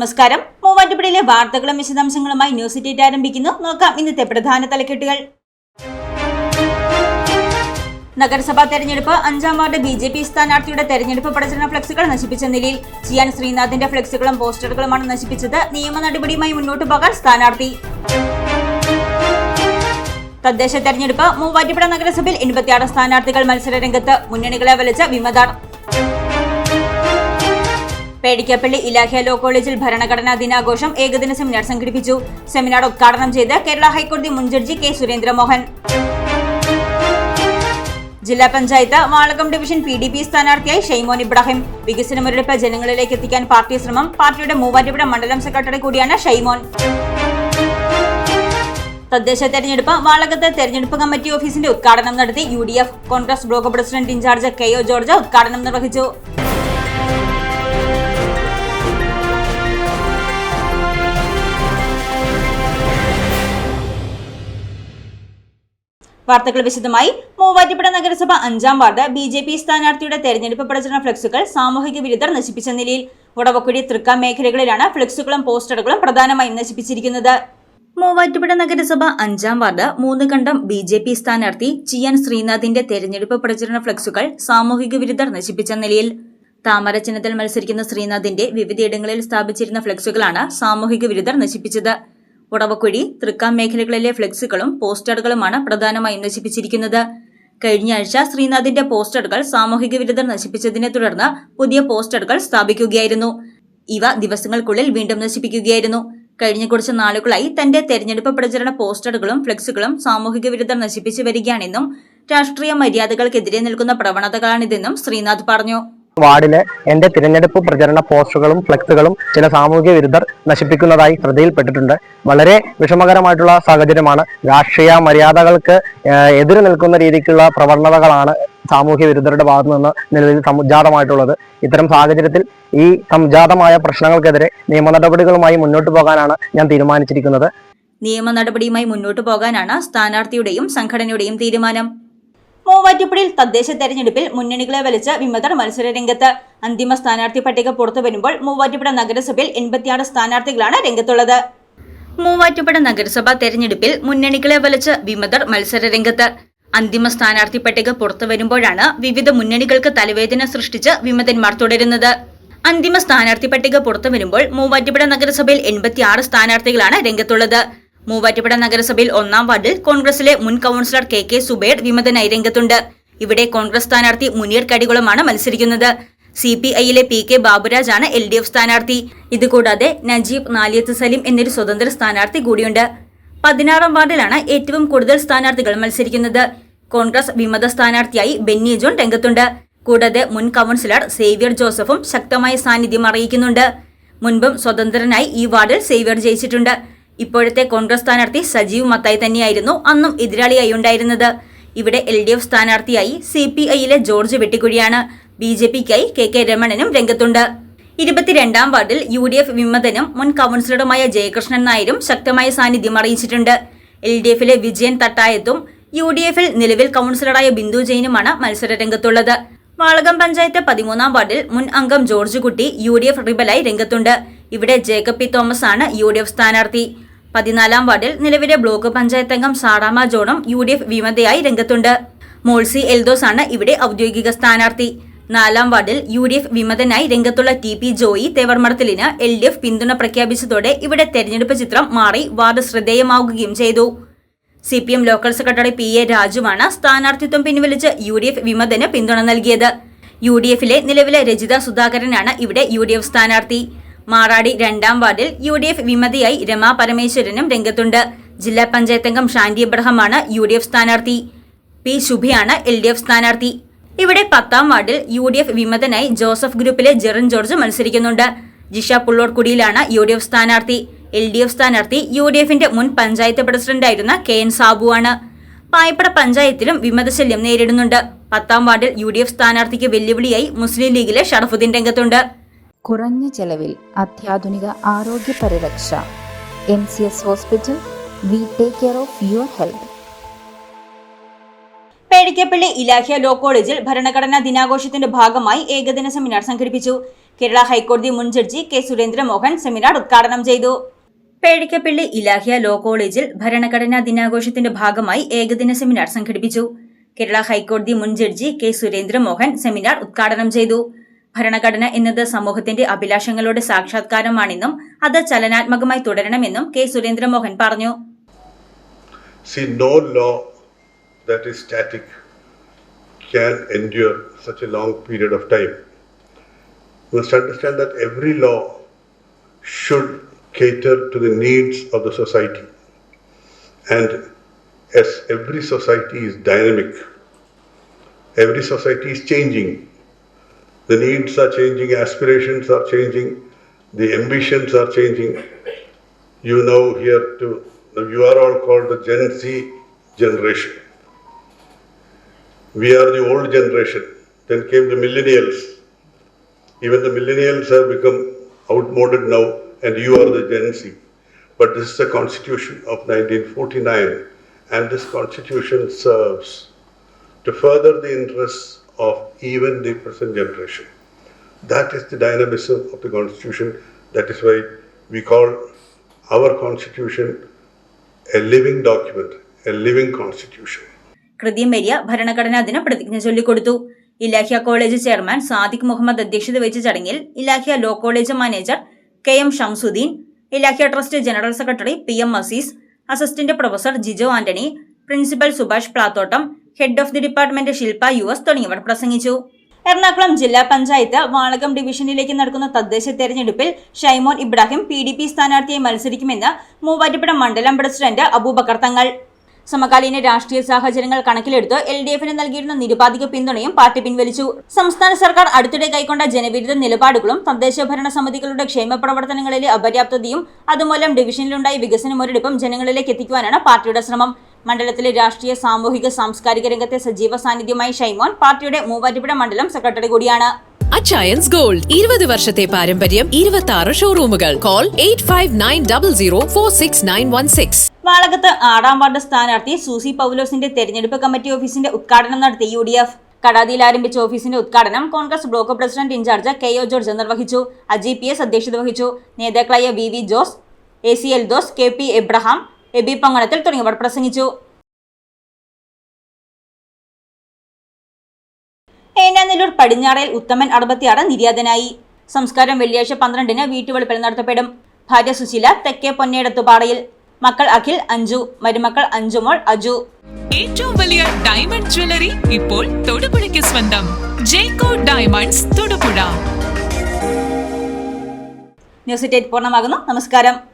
നമസ്കാരം. മൂവാറ്റുപുഴയിലെ വാർത്തകളും വിശദാംശങ്ങളുമായി ന്യൂസ് എയ്റ്റ് ആരംഭിക്കുന്നു. നോക്കാം ഇന്നത്തെ പ്രധാന തലക്കെട്ടുകൾ. നഗരസഭാ തെരഞ്ഞെടുപ്പ് അഞ്ചാം വാർഡ് ബി ജെ പി സ്ഥാനാർത്ഥിയുടെ തെരഞ്ഞെടുപ്പ് പ്രചരണ ഫ്ലക്സുകൾ നശിപ്പിച്ച നിലയിൽ ചിയാൻ ശ്രീനാഥിന്റെ ഫ്ലക്സുകളും പോസ്റ്ററുകളുമാണ് നശിപ്പിച്ചത്. നിയമ നടപടിയുമായി മുന്നോട്ട് പോകാൻ സ്ഥാനാർത്ഥി. തദ്ദേശ തെരഞ്ഞെടുപ്പ് മൂവാറ്റുപുഴ നഗരസഭയിൽ എൺപത്തിയാറ് സ്ഥാനാർത്ഥികൾ മത്സര രംഗത്ത് മുന്നണികളെ വലിച്ച വിമതാർ പേടിക്കപ്പള്ളി ഇലാഹിയ ലോ കോളേജിൽ ഭരണഘടനാ ദിനാഘോഷം ഏകദിന സെമിനാർ സംഘടിപ്പിച്ചു. സെമിനാർ ഉദ്ഘാടനം ചെയ്ത് കേരള ഹൈക്കോടതി മുൻ ജഡ്ജി കെ സുരേന്ദ്രമോഹൻ. ജില്ലാ panchayat Valakam division P D P സ്ഥാനാർത്ഥിയായി ഷെയ്മോൻ ഇബ്രാഹിം. വികസന മുരടിപ്പ് ജനങ്ങളിലേക്ക് എത്തിക്കാൻ പാർട്ടി ശ്രമം പാർട്ടിയുടെ മൂവാറ്റുപുഴ മണ്ഡലം സെക്രട്ടറി കൂടിയാണ് ഷെയ്മോൻ. തദ്ദേശ തെരഞ്ഞെടുപ്പ് വാളകത്ത് തെരഞ്ഞെടുപ്പ് കമ്മിറ്റി ഓഫീസിന്റെ ഉദ്ഘാടനം നടത്തി U Congress block president in-charge K O George ഉദ്ഘാടനം നിർവഹിച്ചു. വാർത്തകൾ വിശദമായി. മൂവാറ്റുപുഴ നഗരസഭ അഞ്ചാം വാർഡ് ബി ജെ പി സ്ഥാനാർത്ഥിയുടെ തെരഞ്ഞെടുപ്പ് പ്രചരണ ഫ്ലക്സുകൾ സാമൂഹിക വിരുദ്ധർ നശിപ്പിച്ച നിലയിൽ ഉടവക്കുഴി തൃക്ക മേഖലകളിലാണ് ഫ്ലക്സുകളും പോസ്റ്ററുകളും പ്രധാനമായും നശിപ്പിച്ചിരിക്കുന്നത്. മൂവാറ്റുപുഴ നഗരസഭ അഞ്ചാം വാർഡ് മൂന്ന് കണ്ടം ബി ജെ പി സ്ഥാനാർത്ഥി ചിയാൻ ശ്രീനാഥിന്റെ തെരഞ്ഞെടുപ്പ് പ്രചരണ ഫ്ലക്സുകൾ സാമൂഹിക വിരുദ്ധർ നശിപ്പിച്ച നിലയിൽ. താമര ചിഹ്നത്തിൽ മത്സരിക്കുന്ന ശ്രീനാഥിന്റെ വിവിധയിടങ്ങളിൽ സ്ഥാപിച്ചിരുന്ന ഫ്ലക്സുകളാണ് സാമൂഹിക വിരുദ്ധർ നശിപ്പിച്ചത്. ഉടവക്കുഴി തൃക്കാം മേഖലകളിലെ ഫ്ലെക്സുകളും പോസ്റ്ററുകളുമാണ് പ്രധാനമായി നശിപ്പിച്ചിരിക്കുന്നത്. കഴിഞ്ഞ ആഴ്ച ശ്രീനാഥിന്റെ പോസ്റ്ററുകൾ സാമൂഹിക വിരുദ്ധർ നശിപ്പിച്ചതിനെ തുടർന്ന് പുതിയ പോസ്റ്ററുകൾ സ്ഥാപിക്കുകയായിരുന്നു. ഇവ ദിവസങ്ങൾക്കുള്ളിൽ വീണ്ടും നശിപ്പിക്കുകയായിരുന്നു. കഴിഞ്ഞ കുറച്ച് നാളുകളായി തന്റെ തെരഞ്ഞെടുപ്പ് പ്രചരണ പോസ്റ്ററുകളും ഫ്ലെക്സുകളും സാമൂഹിക വിരുദ്ധർ നശിപ്പിച്ചു വരികയാണെന്നും രാഷ്ട്രീയ മര്യാദകൾക്കെതിരെ നിൽക്കുന്ന പ്രവണതകളാണിതെന്നും ശ്രീനാഥ് പറഞ്ഞു. വാർഡിലെ എന്റെ തിരഞ്ഞെടുപ്പ് പ്രചരണ പോസ്റ്ററുകളും ഫ്ലക്സുകളും ചില സാമൂഹിക വിരുദ്ധർ നശിപ്പിക്കുന്നതായി ശ്രദ്ധയിൽപ്പെട്ടിട്ടുണ്ട്. വളരെ വിഷമകരമായിട്ടുള്ള സാഹചര്യമാണ്. രാഷ്ട്രീയ മര്യാദകൾക്ക് എതിര് നിൽക്കുന്ന രീതിക്കുള്ള പ്രവണതകളാണ് സാമൂഹ്യ വിരുദ്ധരുടെ ഭാഗത്തു നിന്ന് നിലവിൽ സംജാതമായിട്ടുള്ളത്. ഇത്തരം സാഹചര്യത്തിൽ ഈ സംജാതമായ പ്രശ്നങ്ങൾക്കെതിരെ നിയമ നടപടികളുമായി മുന്നോട്ട് പോകാനാണ് ഞാൻ തീരുമാനിച്ചിരിക്കുന്നത്. നിയമ നടപടിയുമായി മുന്നോട്ടു പോകാനാണ് സ്ഥാനാർത്ഥിയുടെയും സംഘടനയുടെയും തീരുമാനം. മൂവാറ്റുപുഴയിൽ തദ്ദേശ തെരഞ്ഞെടുപ്പിൽ മുന്നണികളെ വലിച്ച വിമതർ മത്സര രംഗത്ത് അന്തിമ സ്ഥാനാർത്ഥി പട്ടിക പുറത്തു വരുമ്പോൾ മൂവാറ്റുപുഴ നഗരസഭയിൽ എൺപത്തിയാറ് സ്ഥാനാർത്ഥികളാണ് രംഗത്തുള്ളത്. മൂവാറ്റുപുഴ നഗരസഭാ തെരഞ്ഞെടുപ്പിൽ മുന്നണികളെ വലിച്ച് വിമതർ മത്സര രംഗത്ത് അന്തിമ സ്ഥാനാർത്ഥി പട്ടിക പുറത്തു വരുമ്പോഴാണ് വിവിധ മുന്നണികൾക്ക് തലവേദന സൃഷ്ടിച്ച് വിമതന്മാർ തുടരുന്നത്. അന്തിമ സ്ഥാനാർത്ഥി പട്ടിക പുറത്തു വരുമ്പോൾ മൂവാറ്റുപുഴ നഗരസഭയിൽ എൺപത്തിയാറ് സ്ഥാനാർത്ഥികളാണ് രംഗത്തുള്ളത്. മൂവാറ്റുപുഴ നഗരസഭയിൽ ഒന്നാം വാർഡിൽ കോൺഗ്രസിലെ മുൻ കൌൺസിലർ കെ കെ സുബേർ വിമതനായി രംഗത്തുണ്ട്. ഇവിടെ കോൺഗ്രസ് സ്ഥാനാർത്ഥി മുനീർ കടികുളമാണ് മത്സരിക്കുന്നത്. സി പി ഐയിലെ പി കെ ബാബുരാജാണ് എൽ ഡി എഫ് സ്ഥാനാർത്ഥി. ഇതുകൂടാതെ നജീബ് നാലിയത്ത് സലീം എന്നൊരു സ്വതന്ത്ര സ്ഥാനാർത്ഥി കൂടിയുണ്ട്. പതിനാറാം വാർഡിലാണ് ഏറ്റവും കൂടുതൽ സ്ഥാനാർത്ഥികൾ മത്സരിക്കുന്നത്. കോൺഗ്രസ് വിമത സ്ഥാനാർത്ഥിയായി ബെന്നി ജോൺ രംഗത്തുണ്ട്. കൂടാതെ മുൻ കൌൺസിലർ സേവ്യർ ജോസഫും ശക്തമായ സാന്നിധ്യം അറിയിക്കുന്നുണ്ട്. മുൻപും സ്വതന്ത്രനായി ഈ വാർഡിൽ സേവ്യർ ജയിച്ചിട്ടുണ്ട്. ഇപ്പോഴത്തെ കോൺഗ്രസ് സ്ഥാനാർത്ഥി സജീവ് മത്തായി തന്നെയായിരുന്നു അന്നും എതിരാളിയായി ഉണ്ടായിരുന്നത്. ഇവിടെ എൽ ഡി എഫ് സ്ഥാനാർത്ഥിയായി സി പി ഐയിലെ ജോർജ് വെട്ടിക്കുഴിയാണ്. ബി ജെ പിക്കായി കെ കെ രമണനും രംഗത്തുണ്ട്. ഇരുപത്തിരണ്ടാം വാർഡിൽ യു ഡി എഫ് വിമതനും മുൻ കൌൺസിലറുമായ ജയകൃഷ്ണൻ നായരും ശക്തമായ സാന്നിധ്യം അറിയിച്ചിട്ടുണ്ട്. എൽ ഡി എഫിലെ വിജയൻ തട്ടായത്തും യു ഡി എഫിൽ നിലവിൽ കൌൺസിലറായ ബിന്ദു ജെയിനുമാണ് മത്സര രംഗത്തുള്ളത്. വാളകം പഞ്ചായത്ത് പതിമൂന്നാം വാർഡിൽ മുൻ അംഗം ജോർജ് കുട്ടി യു ഡി എഫ് റിബലായി രംഗത്തുണ്ട്. ഇവിടെ ജേക്കബ് പി തോമസ് ആണ് യു ഡി എഫ് സ്ഥാനാർത്ഥി. പതിനാലാം വാർഡിൽ നിലവിലെ ബ്ലോക്ക് പഞ്ചായത്ത് അംഗം സാറാമ ജോണും യു ഡി എഫ് വിമതയായി രംഗത്തുണ്ട്. മോൾസി എൽദോസ് ആണ് ഇവിടെ ഔദ്യോഗിക സ്ഥാനാർത്ഥി. നാലാം വാർഡിൽ യു ഡി എഫ് വിമതനായി രംഗത്തുള്ള ടി പി ജോയി തേവർമടത്തിലിന് എൽ ഡി എഫ് പിന്തുണ പ്രഖ്യാപിച്ചതോടെ ഇവിടെ തെരഞ്ഞെടുപ്പ് ചിത്രം മാറി വാർഡ് ശ്രദ്ധേയമാവുകയും ചെയ്തു. C P M local secretary P A രാജുവാണ് സ്ഥാനാർത്ഥിത്വം പിൻവലിച്ച് യു ഡി എഫ് വിമതന് പിന്തുണ നൽകിയത്. യു ഡി എഫിലെ നിലവിലെ രജിത സുധാകരനാണ് ഇവിടെ യു ഡി എഫ് സ്ഥാനാർത്ഥി. മാറാടി രണ്ടാം വാർഡിൽ യു ഡി എഫ് വിമതിയായി രമാ പരമേശ്വരനും രംഗത്തുണ്ട്. ജില്ലാ പഞ്ചായത്ത് അംഗം ഷാന്റി അബ്രഹമാണ് യു ഡി എഫ് സ്ഥാനാർത്ഥി. പി ശുഭയാണ് എൽ ഡി എഫ് സ്ഥാനാർത്ഥി. ഇവിടെ പത്താം വാർഡിൽ യു ഡി എഫ് വിമതനായി ജോസഫ് ഗ്രൂപ്പിലെ ജെറിൻ ജോർജ് മത്സരിക്കുന്നുണ്ട്. ജിഷ പുള്ളോർക്കുടിയിലാണ് യു ഡി എഫ് സ്ഥാനാർത്ഥി. എൽ ഡി എഫ് സ്ഥാനാർത്ഥി യു ഡി എഫിന്റെ മുൻ പഞ്ചായത്ത് പ്രസിഡന്റായിരുന്ന കെ എൻ സാബുവാണ്. പായപ്പട പഞ്ചായത്തിലും വിമതശല്യം നേരിടുന്നുണ്ട്. പത്താം വാർഡിൽ യു ഡി എഫ് സ്ഥാനാർത്ഥിക്ക് വെല്ലുവിളിയായി മുസ്ലിം ലീഗിലെ ഷറഫുദ്ദീൻ രംഗത്തുണ്ട്. കുറഞ്ഞ ചെലവിൽ അത്യാധുനിക ആരോഗ്യ പരിരക്ഷ. M C S hospital we take care of your health. പേടിക്കപ്പള്ളി Ilahia law കോളേജിൽ ഭരണഘടനാ ദിനാഘോഷത്തിന്റെ ഭാഗമായി ഏകദിന സെമിനാർ സംഘടിപ്പിച്ചു. കേരള ഹൈക്കോടതി മുൻ ജഡ്ജി കെ സുരേന്ദ്രമോഹൻ സെമിനാർ ഉദ്ഘാടനം ചെയ്തു. പേടിക്കപ്പള്ളി ഇലാഹിയ ലോ കോളേജിൽ ഭരണഘടനാ ദിനാഘോഷത്തിന്റെ ഭാഗമായി ഏകദിന സെമിനാർ സംഘടിപ്പിച്ചു. കേരള ഹൈക്കോടതി മുൻ ജഡ്ജി കെ സുരേന്ദ്രമോഹൻ സെമിനാർ ഉദ്ഘാടനം ചെയ്തു. ഭരണഘടന എന്നത് സമൂഹത്തിന്റെ അഭിലാഷങ്ങളുടെ സാക്ഷാത്കാരമാണെന്നും അത് ചലനാത്മകമായി തുടരണമെന്നും കെ സുരേന്ദ്രമോഹൻ പറഞ്ഞു See, no law that is static can endure such a long period of time. You must understand that every law should cater to the needs of the society. And as every society is dynamic, every society is changing. The needs are changing, aspirations are changing, the ambitions are changing. You know here too, you are all called the Gen Z generation. We are the old generation. Then came the millennials. Even the millennials have become outmoded now, and you are the Gen Z. But this is the Constitution of 1949, and this Constitution serves to further the interests of even the present generation. That is the dynamism of the Constitution. That is why we call our Constitution a living document, a living Constitution. കൃതി ഭരണഘടനാ ദിന പ്രതിജ്ഞ ചൊല്ലിക്കൊടുത്തു Ilahia college chairman Sadiq Muhammad അധ്യക്ഷത വഹിച്ച ചടങ്ങിൽ Ilahia law college manager K M Shamsuddin Ilahia trust general secretary P M Aziz assistant professor Jijo Antony principal Subhash Plathottam head of the department Shilpa U S തുടങ്ങിയവർ പ്രസംഗിച്ചു. എറണാകുളം ജില്ലാ പഞ്ചായത്ത് വാളകം ഡിവിഷനിലേക്ക് നടക്കുന്ന തദ്ദേശ തെരഞ്ഞെടുപ്പിൽ Shymon Ibrahim P D P സ്ഥാനാർത്ഥിയായി മത്സരിക്കുമെന്ന് മൂവാറ്റുപുഴ മണ്ഡലം president Abubakar തങ്ങൾ. സമകാലീന രാഷ്ട്രീയ സാഹചര്യങ്ങൾ കണക്കിലെടുത്ത് എൽ ഡി എഫിന് നൽകിയിരുന്ന നിരുപാധിക പിന്തുണയും പാർട്ടി പിൻവലിച്ചു. സംസ്ഥാന സർക്കാർ അടുത്തിടെ കൈക്കൊണ്ട ജനവിരുദ്ധ നിലപാടുകളും തദ്ദേശ ഭരണ സമിതികളുടെ ക്ഷേമ പ്രവർത്തനങ്ങളിലെ അപര്യാപ്തതയും അതുമൂലം ഡിവിഷനിലുണ്ടായ വികസന മുരടിപ്പും ജനങ്ങളിലേക്ക് എത്തിക്കുവാനാണ് പാർട്ടിയുടെ ശ്രമം. മണ്ഡലത്തിലെ രാഷ്ട്രീയ സാമൂഹിക സാംസ്കാരിക രംഗത്തെ സജീവ സാന്നിധ്യമായി ഷൈമോൻ പാർട്ടിയുടെ മൂവാറ്റുപുഴ മണ്ഡലം സെക്രട്ടറി കൂടിയാണ്. അച്ചായൻസ് ഗോൾഡ് ഇരുപത് വർഷത്തെ പാരമ്പര്യം ഇരുപത്തി ആറ് ഷോറൂമുകൾ. Call eight five nine double zero four six nine one six. വാളകത്ത് ആറാം വാർഡ് സ്ഥാനാർത്ഥി സൂസി പൗലോസിന്റെ തെരഞ്ഞെടുപ്പ് കമ്മിറ്റി ഓഫീസിന്റെ ഉദ്ഘാടനം നടത്തി യു ഡി എഫ് കടാതിയിൽ ആരംഭിച്ച ഓഫീസിന്റെ ഉദ്ഘാടനം Congress block president in charge K O George നിർവഹിച്ചു അജി പി എസ് അധ്യക്ഷത വഹിച്ചു. നേതാക്കളായ V V Jose A C L Doss K P Abraham Abi Panganathil തുടങ്ങിയവർ പ്രസംഗിച്ചു. ഏനാനെല്ലൂർ പടിഞ്ഞാറയിൽ ഉത്തമൻ അറുപത്തിയാറ് നിര്യാതനായി. സംസ്കാരം വെള്ളിയാഴ്ച പന്ത്രണ്ടിന് വീട്ടുവെളുപ്പിൽ നടത്തപ്പെടും. ഭാര്യ സുശീല തെക്കേ പൊന്നേടത്തുപാറയിൽ മക്കൾ അഖിൽ അഞ്ജു മരുമക്കൾ അഞ്ജുമോൾ അജു. ഏറ്റവും വലിയ ഡയമണ്ട് ജ്വല്ലറി ഇപ്പോൾ തൊടുപുഴയ്ക്ക് സ്വന്തം. ജേക്കോ ഡയമണ്ട്സ് തൊടുപുഴ. ന്യൂസ് ഡേറ്റ് പൂർണമാകുന്നു. നമസ്കാരം.